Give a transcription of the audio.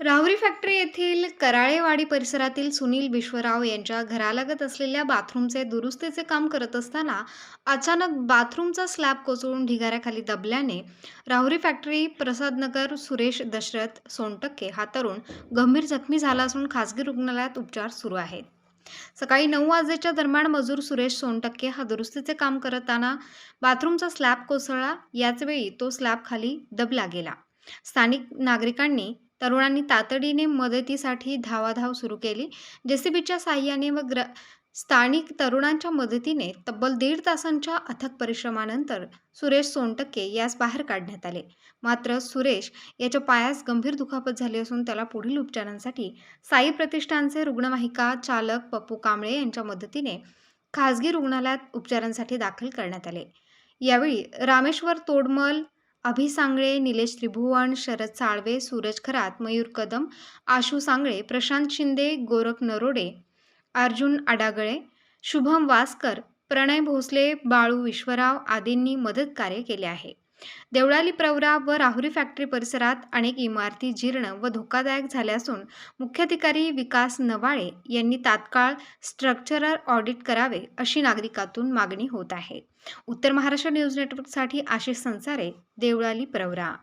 Rahuri factory येथील कराळेवाडी परिसरातील सुनील विश्वराव यांच्या घरालगत असलेल्या बाथरूमचे दुरुस्तीचे काम करत असताना अचानक बाथरूमचा स्लॅब कोसळून ढिगाऱ्याखाली दबल्याने राहुरी फॅक्टरी प्रसादनगर सुरेश दशरथ सोनटक्के हा तरुण गंभीर जखमी झाला असून खासगी रुग्णालयात उपचार सुरू आहेत. सकाळी नऊ वाजेच्या दरम्यान मजूर सुरेश सोनटक्के हा दुरुस्तीचे काम करताना बाथरूमचा स्लॅब कोसळला. याचवेळी तो स्लॅब खाली दबला गेला. स्थानिक नागरिकांनी तरुणांनी तातडीने मदतीसाठी धावाधाव सुरू केली. जेसीबीच्या साहाय्याने व ग्र स्थानिक तरुणांच्या मदतीने तब्बल दीड तासांच्या अथक परिश्रमानंतर सुरेश सोनटक्के यास बाहेर काढण्यात आले. मात्र सुरेश याच्या पायास गंभीर दुखापत झाली असून त्याला पुढील उपचारांसाठी साई प्रतिष्ठानचे रुग्णवाहिका चालक पप्पू कांबळे यांच्या मदतीने खासगी रुग्णालयात उपचारांसाठी दाखल करण्यात आले. यावेळी रामेश्वर तोडमल अभि सांगळे निलेश त्रिभुवन शरद साळवे सूरज खरात मयूर कदम आशू सांगळे प्रशांत शिंदे गोरख नरोडे अर्जुन आडागळे शुभम वासकर प्रणय भोसले बाळू विश्वराव आदींनी मदत कार्य केले आहे. देवळाली प्रवरा व राहुरी फॅक्टरी परिसरात अनेक इमारती जीर्ण व धोकादायक झाल्या असून मुख्याधिकारी विकास नवाळे यांनी तात्काळ स्ट्रक्चरल ऑडिट करावे अशी नागरिकातून मागणी होत आहे. उत्तर महाराष्ट्र न्यूज नेटवर्कसाठी आशिष संसारे देवळाली प्रवरा.